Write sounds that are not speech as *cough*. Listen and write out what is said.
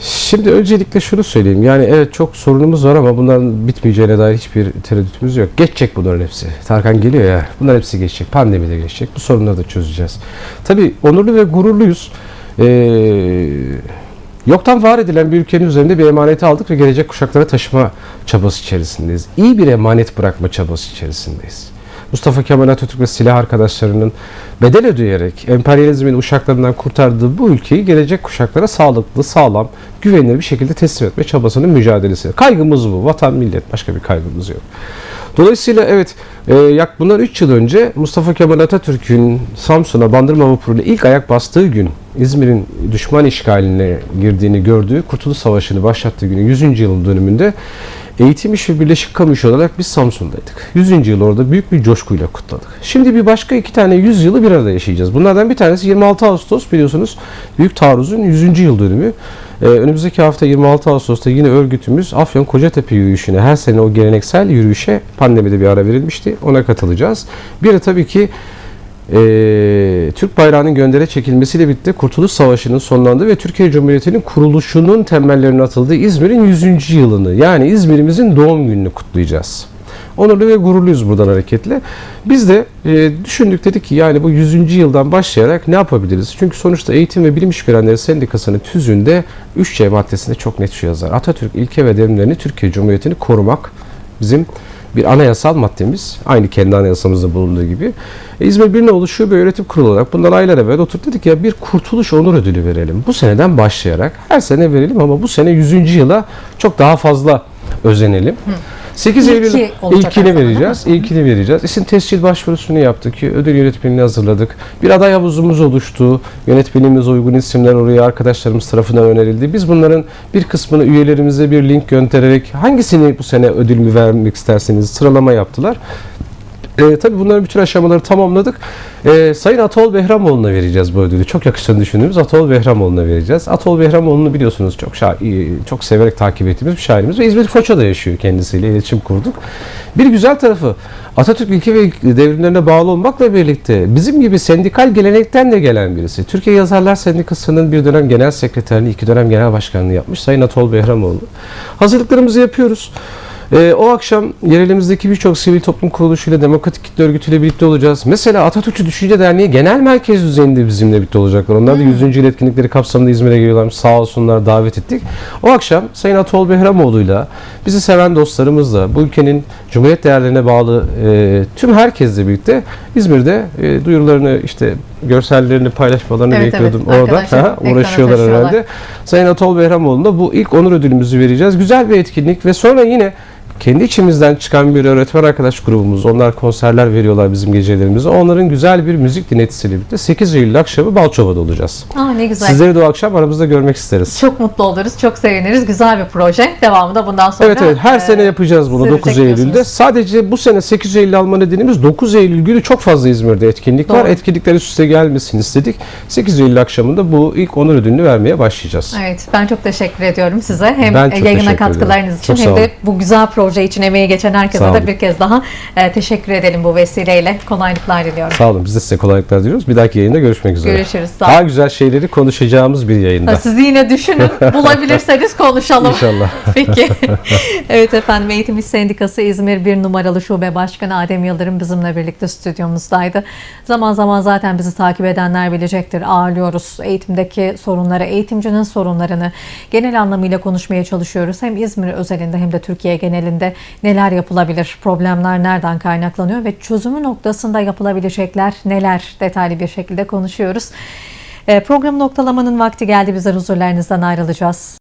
Şimdi öncelikle şunu söyleyeyim. Yani evet çok sorunumuz var ama bunların bitmeyeceğine dair hiçbir tereddütümüz yok. Geçecek bunların hepsi. Tarkan geliyor ya. Bunlar hepsi geçecek. Pandemi de geçecek. Bu sorunları da çözeceğiz. Tabii onurlu ve gururluyuz. Ee, yoktan var edilen bir ülkenin üzerinde bir emaneti aldık ve gelecek kuşaklara taşıma çabası içerisindeyiz. İyi bir emanet bırakma çabası içerisindeyiz. Mustafa Kemal Atatürk ve silah arkadaşlarının bedel ödeyerek emperyalizmin uşaklarından kurtardığı bu ülkeyi gelecek kuşaklara sağlıklı, sağlam, güvenilir bir şekilde teslim etme çabasının mücadelesi. Kaygımız bu. Vatan, millet. Başka bir kaygımız yok. Dolayısıyla evet e, yak bundan 3 yıl önce Mustafa Kemal Atatürk'ün Samsun'a Bandırma Vapuru'yla ilk ayak bastığı gün İzmir'in düşman işgaline girdiğini gördüğü Kurtuluş Savaşı'nı başlattığı günün 100. yıl dönümünde Eğitim İş Birleşik Kamu İşi olarak biz Samsun'daydık. 100. yıl orada büyük bir coşkuyla kutladık. Şimdi bir başka iki tane 100 yılı bir arada yaşayacağız. Bunlardan bir tanesi 26 Ağustos biliyorsunuz Büyük Taarruz'un 100. yıl dönümü. Ee, önümüzdeki hafta 26 Ağustos'ta yine örgütümüz Afyon Kocatepe yürüyüşüne her sene o geleneksel yürüyüşe pandemide bir ara verilmişti. Ona katılacağız. Bir de tabii ki e, Türk bayrağının göndere çekilmesiyle birlikte Kurtuluş Savaşı'nın sonlandığı ve Türkiye Cumhuriyeti'nin kuruluşunun temellerinin atıldığı İzmir'in 100. yılını yani İzmir'imizin doğum gününü kutlayacağız. Onurlu ve gururluyuz buradan hareketle. Biz de e, düşündük dedik ki yani bu 100. yıldan başlayarak ne yapabiliriz? Çünkü sonuçta Eğitim ve Bilim İşverenleri Sendikası'nın tüzüğünde 3C maddesinde çok net şu yazar. Atatürk ilke ve devrimlerini Türkiye Cumhuriyeti'ni korumak bizim bir anayasal maddemiz. Aynı kendi anayasamızda bulunduğu gibi. E, İzmir Birliği oluşuyor bir öğretim kurulu olarak. Bundan aylar evvel oturduk dedik ya bir kurtuluş onur ödülü verelim. Bu seneden başlayarak her sene verelim ama bu sene 100. yıla çok daha fazla özenelim. 8 İlki Eylül ilkini aslında, vereceğiz. İlkini vereceğiz. İsim tescil başvurusunu yaptık. Ödül yönetmenini hazırladık. Bir aday havuzumuz oluştu. Yönetmenimiz uygun isimler oraya arkadaşlarımız tarafından önerildi. Biz bunların bir kısmını üyelerimize bir link göndererek hangisini bu sene ödül mü vermek isterseniz sıralama yaptılar. E, tabii bunların bütün aşamaları tamamladık. E, Sayın Atol Behramoğlu'na vereceğiz bu ödülü. Çok yakıştığını düşündüğümüz Atol Behramoğlu'na vereceğiz. Atol Behramoğlu'nu biliyorsunuz çok çok severek takip ettiğimiz bir şairimiz ve İzmir Foça'da yaşıyor kendisiyle iletişim kurduk. Bir güzel tarafı Atatürk ilke ve devrimlerine bağlı olmakla birlikte bizim gibi sendikal gelenekten de gelen birisi. Türkiye Yazarlar Sendikası'nın bir dönem genel sekreterliği, iki dönem genel başkanlığı yapmış Sayın Atol Behramoğlu. Hazırlıklarımızı yapıyoruz. Ee, o akşam yerelimizdeki birçok sivil toplum kuruluşuyla, demokratik kitle örgütüyle birlikte olacağız. Mesela Atatürkçü Düşünce Derneği genel merkez düzeyinde bizimle birlikte olacaklar. Onlar da 100. yıl etkinlikleri kapsamında İzmir'e geliyorlar. Sağ olsunlar davet ettik. O akşam Sayın Atol Behramoğlu'yla, bizi seven dostlarımızla, bu ülkenin Cumhuriyet değerlerine bağlı e, tüm herkesle birlikte İzmir'de e, duyurularını işte görsellerini paylaşmalarını Evet, bekliyordum evet. orada. Ha, uğraşıyorlar herhalde. Sayın Atol Behramoğlu'na bu ilk onur ödülümüzü vereceğiz. Güzel bir etkinlik ve sonra yine kendi içimizden çıkan bir öğretmen arkadaş grubumuz. Onlar konserler veriyorlar bizim gecelerimize. Onların güzel bir müzik dinletisiyle birlikte 8 Eylül akşamı Balçova'da olacağız. Aa ne güzel. Sizleri de o akşam aramızda görmek isteriz. Çok mutlu oluruz, çok seviniriz. Güzel bir proje. Devamı da bundan sonra. Evet evet her e, sene yapacağız bunu sürecek 9 Eylül'de. Sadece bu sene 8 Eylül alma nedenimiz 9 Eylül günü çok fazla İzmir'de etkinlik var. Doğru. Etkinlikler üst üste gelmesin istedik. 8 Eylül akşamında bu ilk onur ödülünü vermeye başlayacağız. Evet, ben çok teşekkür ediyorum size. Hem Ben yayına katkılarınız ederim. için Çok hem de bu güzel proje için emeği geçen herkese de bir kez daha e, teşekkür edelim bu vesileyle. Kolaylıklar diliyorum. Sağ olun. Biz de size kolaylıklar diliyoruz. Bir dahaki yayında görüşmek üzere. Görüşürüz. Sağ olun. Daha güzel şeyleri konuşacağımız bir yayında. Siz yine düşünün, *laughs* bulabilirseniz konuşalım. İnşallah. *laughs* Peki. *laughs* evet efendim Eğitim İş Sendikası İzmir 1 numaralı şube başkanı Adem Yıldırım bizimle birlikte stüdyomuzdaydı. Zaman zaman zaten bizi takip edenler bilecektir. Ağırlıyoruz eğitimdeki sorunları, eğitimcinin sorunlarını genel anlamıyla konuşmaya çalışıyoruz. Hem İzmir özelinde hem de Türkiye genelinde neler yapılabilir, problemler nereden kaynaklanıyor ve çözümü noktasında yapılabilecekler neler detaylı bir şekilde konuşuyoruz. Ee, Programı noktalamanın vakti geldi. Bizler huzurlarınızdan ayrılacağız.